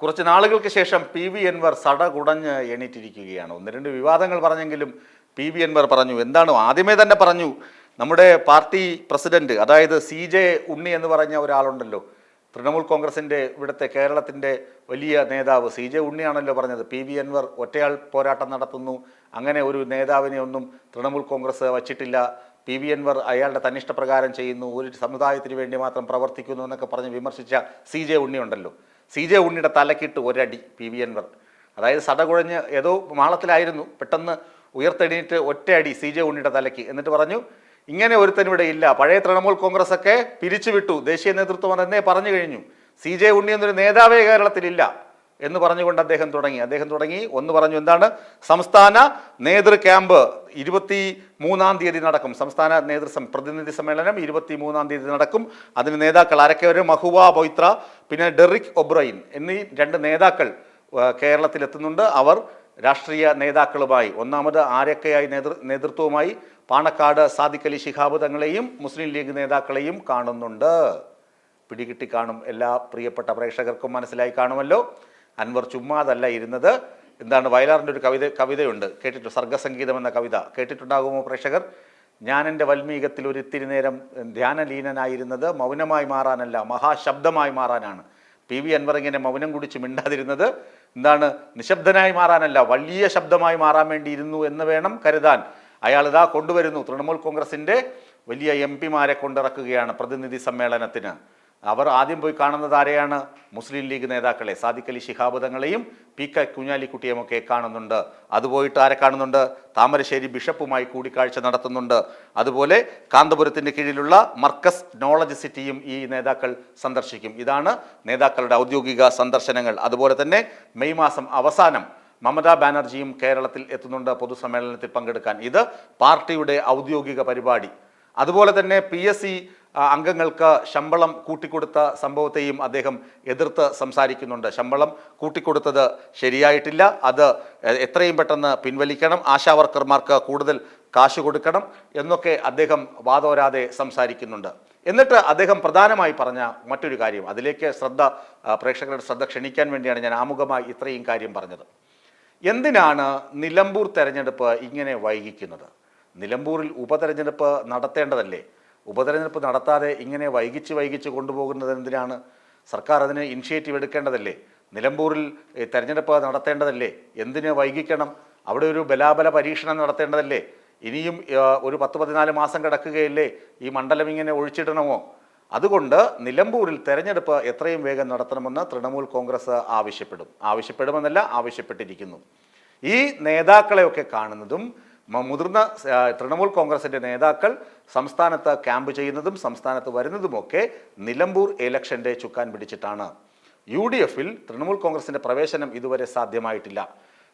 കുറച്ച് നാളുകൾക്ക് ശേഷം പി വി എൻവർ സടകുടഞ്ഞ് എണീറ്റിരിക്കുകയാണ്. ഒന്ന് രണ്ട് വിവാദങ്ങൾ പറഞ്ഞെങ്കിലും പി വി എൻവർ പറഞ്ഞു. എന്താണ്? ആദ്യമേ തന്നെ പറഞ്ഞു നമ്മുടെ പാർട്ടി പ്രസിഡന്റ് അതായത് സി ജെ ഉണ്ണി എന്ന് പറഞ്ഞ ഒരാളുണ്ടല്ലോ തൃണമൂൽ കോൺഗ്രസിന്റെ ഇവിടുത്തെ കേരളത്തിന്റെ വലിയ നേതാവ് സി ജെ ഉണ്ണിയാണല്ലോ പറഞ്ഞത്. പി വി എൻവർ ഒറ്റയാൾ പോരാട്ടം നടത്തുന്നു. അങ്ങനെ ഒരു നേതാവിനെ ഒന്നും തൃണമൂൽ കോൺഗ്രസ് വച്ചിട്ടില്ല. പി വി എൻവർ അയാളുടെ തന്നിഷ്ടപ്രകാരം ചെയ്യുന്നു ഒരു സമുദായത്തിന് വേണ്ടി മാത്രം പ്രവർത്തിക്കുന്നു എന്നൊക്കെ പറഞ്ഞ് വിമർശിച്ച സി ജെ ഉണ്ണി ഉണ്ടല്ലോ. സി ജെ ഉണ്ണിയുടെ തലക്കിട്ട് ഒരടി പി വി എൻവർ അതായത് സടകുഴഞ്ഞ് ഏതോ മാളത്തിലായിരുന്നു പെട്ടെന്ന് ഉയർത്തെണീറ്റ് ഒറ്റയടി സി ജെ ഉണ്ണിയുടെ തലയ്ക്ക്. എന്നിട്ട് പറഞ്ഞു ഇങ്ങനെ ഒരുത്തനിവിടെ ഇല്ല. പഴയ തൃണമൂൽ കോൺഗ്രസ് ഒക്കെ പിരിച്ചുവിട്ടു. ദേശീയ നേതൃത്വം എന്നേ പറഞ്ഞു കഴിഞ്ഞു. സി ജെ ഉണ്ണി എന്നൊരു നേതാവേ കേരളത്തിലില്ല. എന്ന് പറഞ്ഞുകൊണ്ട് അദ്ദേഹം തുടങ്ങി. അദ്ദേഹം തുടങ്ങി. ഒന്ന് പറഞ്ഞു എന്താണ്? സംസ്ഥാന നേതൃ ക്യാമ്പ് ഇരുപത്തി മൂന്നാം തീയതി നടക്കും. സംസ്ഥാന നേതൃ പ്രതിനിധി സമ്മേളനം ഇരുപത്തി മൂന്നാം തീയതി നടക്കും. അതിന് നേതാക്കൾ ആരൊക്കെ വരും മഹുവ ബൊയ്ത്ര പിന്നെ ഡെറിക് ഒബ്രൈൻ എന്നീ രണ്ട് നേതാക്കൾ കേരളത്തിലെത്തുന്നുണ്ട്. അവർ രാഷ്ട്രീയ നേതാക്കളുമായി ഒന്നാമത് ആരൊക്കെയായി നേതൃ നേതൃത്വവുമായി? പാണക്കാട് സാദിഖ് അലി ശിഹാബ് തങ്ങളെയും മുസ്ലിം ലീഗ് നേതാക്കളെയും കാണുന്നുണ്ട്. പിടികിട്ടി കാണും. എല്ലാ പ്രിയപ്പെട്ട പ്രേക്ഷകർക്കും മനസ്സിലായി കാണുമല്ലോ. അൻവർ ചുമ്മാതല്ല ഇരുന്നത്. എന്താണ് വയലാറിന്റെ ഒരു കവിത കവിതയുണ്ട്. കേട്ടിട്ടു സർഗസംഗീതം എന്ന കവിത. കേട്ടിട്ടുണ്ടാകുമോ പ്രേക്ഷകർ? ഞാൻ എന്റെ വൽമീകത്തിൽ ഒരു ഇത്തിരി നേരം ധ്യാനലീനനായിരുന്നത് മൗനമായി മാറാനല്ല മഹാശബ്ദമായി മാറാനാണ്. പി വി അൻവർ ഇങ്ങനെ മൗനം കുടിച്ച് മിണ്ടാതിരുന്നത് എന്താണ്? നിശബ്ദനായി മാറാനല്ല വലിയ ശബ്ദമായി മാറാൻ വേണ്ടിയിരുന്നു എന്ന് വേണം കരുതാൻ. അയാൾ ഇതാ കൊണ്ടുവരുന്നു. തൃണമൂൽ കോൺഗ്രസിന്റെ വലിയ എം പിമാരെ കൊണ്ടിറക്കുകയാണ് പ്രതിനിധി സമ്മേളനത്തിന്. അവർ ആദ്യം പോയി കാണുന്നത് ആരെയാണ്? മുസ്ലിം ലീഗ് നേതാക്കളെ. സാദിഖ് അലി ശിഹാബ് തങ്ങളെയും പി കെ കുഞ്ഞാലിക്കുട്ടിയുമൊക്കെ കാണുന്നുണ്ട്. അതുപോയിട്ട് ആരെ കാണുന്നുണ്ട്? താമരശ്ശേരി ബിഷപ്പുമായി കൂടിക്കാഴ്ച നടത്തുന്നുണ്ട്. അതുപോലെ കാന്തപുരത്തിന്റെ കീഴിലുള്ള മർക്കസ് നോളജ് സിറ്റിയും ഈ നേതാക്കൾ സന്ദർശിക്കും. ഇതാണ് നേതാക്കളുടെ ഔദ്യോഗിക സന്ദർശനങ്ങൾ. അതുപോലെ തന്നെ മെയ് മാസം അവസാനം മമതാ ബാനർജിയും കേരളത്തിൽ എത്തുന്നുണ്ട് പൊതുസമ്മേളനത്തിൽ പങ്കെടുക്കാൻ. ഇത് പാർട്ടിയുടെ ഔദ്യോഗിക പരിപാടി. അതുപോലെ തന്നെ പി എസ് സി അംഗങ്ങൾക്ക് ശമ്പളം കൂട്ടിക്കൊടുത്ത സംഭവത്തെയും അദ്ദേഹം എതിർത്ത് സംസാരിക്കുന്നുണ്ട്. ശമ്പളം കൂട്ടിക്കൊടുത്തത് ശരിയായിട്ടില്ല. അത് എത്രയും പെട്ടെന്ന് പിൻവലിക്കണം. ആശാവർക്കർമാർക്ക് കൂടുതൽ കാശ് കൊടുക്കണം എന്നൊക്കെ അദ്ദേഹം വാദോരാതെ സംസാരിക്കുന്നുണ്ട്. എന്നിട്ട് അദ്ദേഹം പ്രധാനമായി പറഞ്ഞ മറ്റൊരു കാര്യം. അതിലേക്ക് ശ്രദ്ധ പ്രേക്ഷകരുടെ ശ്രദ്ധ ക്ഷണിക്കാൻ വേണ്ടിയാണ് ഞാൻ ആമുഖമായി ഇത്രയും കാര്യം പറഞ്ഞത്. എന്തിനാണ് നിലമ്പൂർ തെരഞ്ഞെടുപ്പ് ഇങ്ങനെ വൈകിക്കുന്നത്? നിലമ്പൂരിൽ ഉപതെരഞ്ഞെടുപ്പ് നടത്തേണ്ടതല്ലേ? ഉപതെരഞ്ഞെടുപ്പ് നടത്താതെ ഇങ്ങനെ വൈകിച്ച് വൈകിച്ച് കൊണ്ടുപോകുന്നത് എന്തിനാണ്? സർക്കാർ അതിന് ഇനിഷ്യേറ്റീവ് എടുക്കേണ്ടതല്ലേ? നിലമ്പൂരിൽ തെരഞ്ഞെടുപ്പ് നടത്തേണ്ടതല്ലേ? എന്തിന് വൈകിക്കണം? അവിടെ ഒരു ബലാബല പരീക്ഷണം നടത്തേണ്ടതല്ലേ? ഇനിയും ഒരു പത്ത് പതിനാല് മാസം കിടക്കുകയല്ലേ? ഈ മണ്ഡലം ഇങ്ങനെ ഒഴിച്ചിടണമോ? അതുകൊണ്ട് നിലമ്പൂരിൽ തെരഞ്ഞെടുപ്പ് എത്രയും വേഗം നടത്തണമെന്ന് തൃണമൂൽ കോൺഗ്രസ് ആവശ്യപ്പെടും. ആവശ്യപ്പെടുമെന്നല്ല ആവശ്യപ്പെട്ടിരിക്കുന്നു. ഈ നേതാക്കളെയൊക്കെ കാണുന്നതും മുതിർന്ന തൃണമൂൽ കോൺഗ്രസിന്റെ നേതാക്കൾ സംസ്ഥാനത്ത് ക്യാമ്പ് ചെയ്യുന്നതും സംസ്ഥാനത്ത് വരുന്നതുമൊക്കെ നിലമ്പൂർ ഇലക്ഷന്റെ ചുക്കാൻ പിടിച്ചിട്ടാണ്. യു ഡി എഫിൽ തൃണമൂൽ കോൺഗ്രസിന്റെ പ്രവേശനം ഇതുവരെ സാധ്യമായിട്ടില്ല.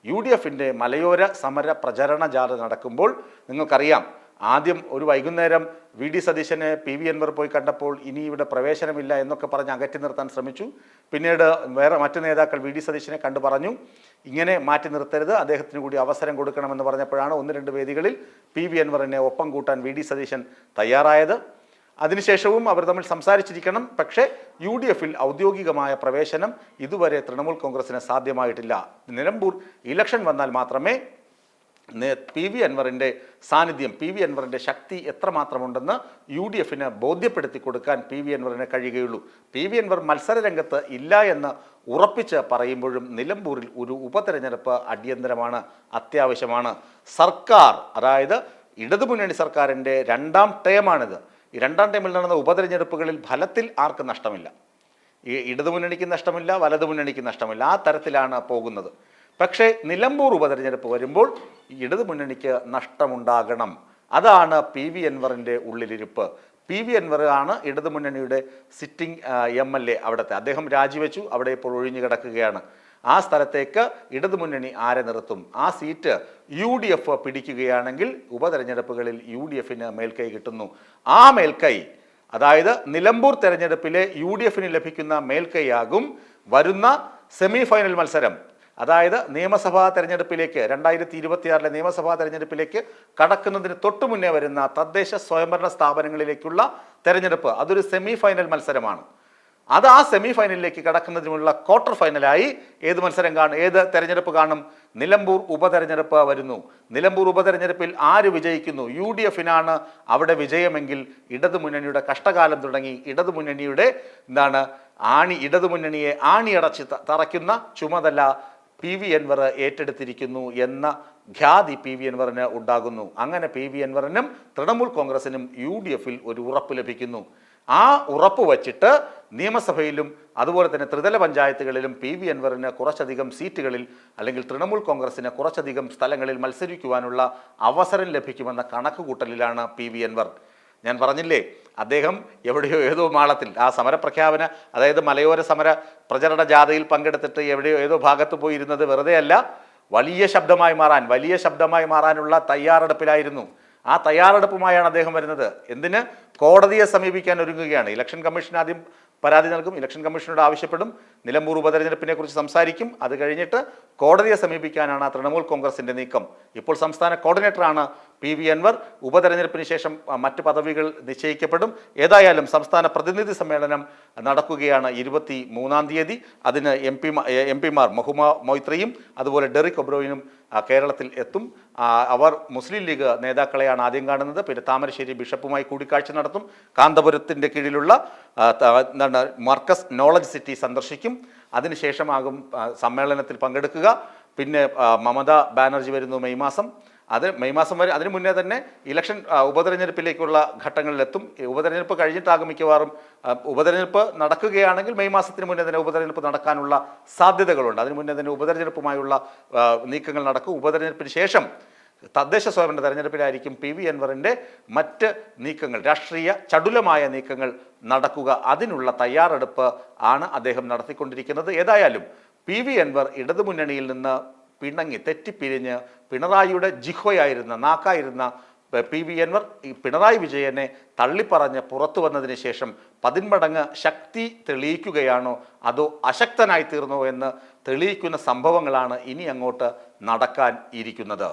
യു ഡി എഫിന്റെ മലയോര സമര പ്രചരണ ജാഥ നടക്കുമ്പോൾ നിങ്ങൾക്കറിയാം ആദ്യം ഒരു വൈകുന്നേരം വി ഡി സതീശനെ പി വി എൻവർ പോയി കണ്ടപ്പോൾ ഇനി ഇവിടെ പ്രവേശനമില്ല എന്നൊക്കെ പറഞ്ഞ് അകറ്റി നിർത്താൻ ശ്രമിച്ചു. പിന്നീട് വേറെ മറ്റു നേതാക്കൾ വി ഡി സതീശനെ കണ്ടു പറഞ്ഞു ഇങ്ങനെ മാറ്റി നിർത്തരുത് അദ്ദേഹത്തിന് കൂടി അവസരം കൊടുക്കണമെന്ന് പറഞ്ഞപ്പോഴാണ് ഒന്ന് രണ്ട് വേദികളിൽ പി വി എൻവറിനെ ഒപ്പം കൂട്ടാൻ വി ഡി സതീശൻ തയ്യാറായത്. അതിനുശേഷവും അവർ തമ്മിൽ സംസാരിച്ചിരിക്കണം പക്ഷേ യു ഡി എഫിൽ ഔദ്യോഗികമായ പ്രവേശനം ഇതുവരെ തൃണമൂൽ കോൺഗ്രസിന് സാധ്യമായിട്ടില്ല. നിലമ്പൂർ ഇലക്ഷൻ വന്നാൽ മാത്രമേ പി വി അൻവറിന്റെ സാന്നിധ്യം പി വി അൻവറിന്റെ ശക്തി എത്രമാത്രമുണ്ടെന്ന് യു ഡി എഫിന് ബോധ്യപ്പെടുത്തി കൊടുക്കാൻ പി വി അൻവറിന് കഴിയുകയുള്ളൂ. പി വി അൻവർ മത്സര രംഗത്ത് ഇല്ല എന്ന് ഉറപ്പിച്ച് പറയുമ്പോഴും നിലമ്പൂരിൽ ഒരു ഉപതെരഞ്ഞെടുപ്പ് അടിയന്തരമാണ് അത്യാവശ്യമാണ്. സർക്കാർ അതായത് ഇടതുമുന്നണി സർക്കാരിന്റെ രണ്ടാം ടേമാണിത്. ഈ രണ്ടാം ടേമിൽ നടന്ന ഉപതെരഞ്ഞെടുപ്പുകളിൽ ഫലത്തിൽ ആർക്കും നഷ്ടമില്ല? ഈ ഇടതുമുന്നണിക്ക് നഷ്ടമില്ല വലതുമുന്നണിക്ക് നഷ്ടമില്ല. ആ തരത്തിലാണ് പോകുന്നത്. പക്ഷേ നിലമ്പൂർ ഉപതെരഞ്ഞെടുപ്പ് വരുമ്പോൾ ഇടതു മുന്നണിക്ക് നഷ്ടമുണ്ടാകണം. അതാണ് പി വി അൻവറിന്റെ ഉള്ളിലിരിപ്പ്. പി വി അൻവർ ആണ് ഇടതുമുന്നണിയുടെ സിറ്റിംഗ് എം എൽ എ അവിടുത്തെ. അദ്ദേഹം രാജിവെച്ചു അവിടെ ഇപ്പോൾ ഒഴിഞ്ഞു കിടക്കുകയാണ്. ആ സ്ഥലത്തേക്ക് ഇടതുമുന്നണി ആരെ നിർത്തും? ആ സീറ്റ് യു ഡി എഫ് പിടിക്കുകയാണെങ്കിൽ ഉപതെരഞ്ഞെടുപ്പുകളിൽ യു ഡി എഫിന് മേൽക്കൈ കിട്ടുന്നു. ആ മേൽക്കൈ അതായത് നിലമ്പൂർ തെരഞ്ഞെടുപ്പിലെ യു ഡി എഫിന് ലഭിക്കുന്ന മേൽക്കൈയാകും വരുന്ന സെമി ഫൈനൽ മത്സരം. അതായത് നിയമസഭാ തെരഞ്ഞെടുപ്പിലേക്ക് രണ്ടായിരത്തി ഇരുപത്തിയാറിലെ നിയമസഭാ തെരഞ്ഞെടുപ്പിലേക്ക് കടക്കുന്നതിന് തൊട്ടു മുന്നേ വരുന്ന തദ്ദേശ സ്വയംഭരണ സ്ഥാപനങ്ങളിലേക്കുള്ള തെരഞ്ഞെടുപ്പ് അതൊരു സെമി ഫൈനൽ മത്സരമാണ്. അത് ആ സെമി ഫൈനലിലേക്ക് കടക്കുന്നതിനുള്ള ക്വാർട്ടർ ഫൈനലായി ഏത് മത്സരം കാണും ഏത് തെരഞ്ഞെടുപ്പ് കാണും? നിലമ്പൂർ ഉപതെരഞ്ഞെടുപ്പ് വരുന്നു. നിലമ്പൂർ ഉപതെരഞ്ഞെടുപ്പിൽ ആര് വിജയിക്കുന്നു? യു ഡി എഫിനാണ് അവിടെ വിജയമെങ്കിൽ ഇടതുമുന്നണിയുടെ കഷ്ടകാലം തുടങ്ങി ഇടതുമുന്നണിയുടെ എന്താണ് ആണി ഇടതുമുന്നണിയെ ആണിയടച്ച് തറയ്ക്കുന്ന ചുമതല പി വി അൻവർ ഏറ്റെടുത്തിരിക്കുന്നു എന്ന ഖ്യാതി പി വി അൻവറിന് ഉണ്ടാകുന്നു. അങ്ങനെ പി വി അൻവറിനും തൃണമൂൽ കോൺഗ്രസിനും യു ഡി എഫിൽ ഒരു ഉറപ്പ് ലഭിക്കുന്നു. ആ ഉറപ്പ് വച്ചിട്ട് നിയമസഭയിലും അതുപോലെ തന്നെ ത്രിതല പഞ്ചായത്തുകളിലും പി വി അൻവറിന് കുറച്ചധികം സീറ്റുകളിൽ അല്ലെങ്കിൽ തൃണമൂൽ കോൺഗ്രസിന് കുറച്ചധികം സ്ഥലങ്ങളിൽ മത്സരിക്കുവാനുള്ള അവസരം ലഭിക്കുമെന്ന കണക്കുകൂട്ടലിലാണ് പി വി അൻവർ. ഞാൻ പറഞ്ഞില്ലേ അദ്ദേഹം എവിടെയോ ഏതോ മാളത്തിൽ ആ സമരപ്രഖ്യാപന അതായത് മലയോര സമര പ്രചരണ ജാഥയിൽ പങ്കെടുത്തിട്ട് എവിടെയോ ഏതോ ഭാഗത്ത് പോയി ഇരുന്നത് വെറുതെ അല്ല വലിയ ശബ്ദമായി മാറാൻ വലിയ ശബ്ദമായി മാറാനുള്ള തയ്യാറെടുപ്പിലായിരുന്നു. ആ തയ്യാറെടുപ്പുമായാണ് അദ്ദേഹം വരുന്നത്. എന്തിന്? കോടതിയെ സമീപിക്കാൻ ഒരുങ്ങുകയാണ്. ഇലക്ഷൻ കമ്മീഷൻ ആദ്യം പരാതി നൽകും ഇലക്ഷൻ കമ്മീഷനോട് ആവശ്യപ്പെടും നിലമ്പൂർ ഉപതെരഞ്ഞെടുപ്പിനെ കുറിച്ച് സംസാരിക്കും. അത് കഴിഞ്ഞിട്ട് കോടതിയെ സമീപിക്കാനാണ് തൃണമൂൽ കോൺഗ്രസിന്റെ നീക്കം. ഇപ്പോൾ സംസ്ഥാന കോർഡിനേറ്ററാണ് പി വി അൻവർ ഉപതെരഞ്ഞെടുപ്പിന് ശേഷം മറ്റ് പദവികൾ നിശ്ചയിക്കപ്പെടും. ഏതായാലും സംസ്ഥാന പ്രതിനിധി സമ്മേളനം നടക്കുകയാണ് ഇരുപത്തി മൂന്നാം തീയതി. അതിന് എം പി എം പിമാർ മഹുമ മൊയ്ത്രയും അതുപോലെ ഡെറിക് ഒബ്രോയിനും കേരളത്തിൽ എത്തും. അവർ മുസ്ലിം ലീഗ് നേതാക്കളെയാണ് ആദ്യം കാണുന്നത്. പിന്നെ താമരശ്ശേരി ബിഷപ്പുമായി കൂടിക്കാഴ്ച നടത്തും. കാന്തപുരത്തിന്റെ കീഴിലുള്ള എന്താണ് മർക്കസ് നോളജ് സിറ്റി സന്ദർശിക്കും. അതിനുശേഷമാകും സമ്മേളനത്തിൽ പങ്കെടുക്കുക. പിന്നെ മമതാ ബാനർജി വരുന്നു മെയ് മാസം. അത് മെയ് മാസം വരെ അതിനു മുന്നേ തന്നെ ഇലക്ഷൻ ഉപതെരഞ്ഞെടുപ്പിലേക്കുള്ള ഘട്ടങ്ങളിലെത്തും. ഉപതെരഞ്ഞെടുപ്പ് കഴിഞ്ഞിട്ടാകും മിക്കവാറും ഉപതെരഞ്ഞെടുപ്പ് നടക്കുകയാണെങ്കിൽ മെയ് മാസത്തിന് മുന്നേ തന്നെ ഉപതെരഞ്ഞെടുപ്പ് നടക്കാനുള്ള സാധ്യതകളുണ്ട്. അതിനു മുന്നേ തന്നെ ഉപതെരഞ്ഞെടുപ്പുമായുള്ള നീക്കങ്ങൾ നടക്കും. ഉപതെരഞ്ഞെടുപ്പിന് ശേഷം തദ്ദേശ സ്വയംഭരണ തെരഞ്ഞെടുപ്പിലായിരിക്കും പി വി അൻവറിന്റെ മറ്റ് നീക്കങ്ങൾ രാഷ്ട്രീയ ചടുലമായ നീക്കങ്ങൾ നടക്കുക. അതിനുള്ള തയ്യാറെടുപ്പ് ആണ് അദ്ദേഹം നടത്തിക്കൊണ്ടിരിക്കുന്നത്. ഏതായാലും പി വി അൻവർ ഇടതുമുന്നണിയിൽ നിന്ന് പിണങ്ങി തെറ്റിപ്പിരിഞ്ഞ് പിണറായിയുടെ ജിഹോയായിരുന്ന നാക്കായിരുന്ന പി വി അൻവർ ഈ പിണറായി വിജയനെ തള്ളിപ്പറഞ്ഞ് പുറത്തു വന്നതിന് ശേഷം പതിന്മടങ്ങ് ശക്തി തെളിയിക്കുകയാണോ അതോ അശക്തനായി തീർന്നോ എന്ന് തെളിയിക്കുന്ന സംഭവങ്ങളാണ് ഇനി അങ്ങോട്ട് നടക്കാൻ ഇരിക്കുന്നത്.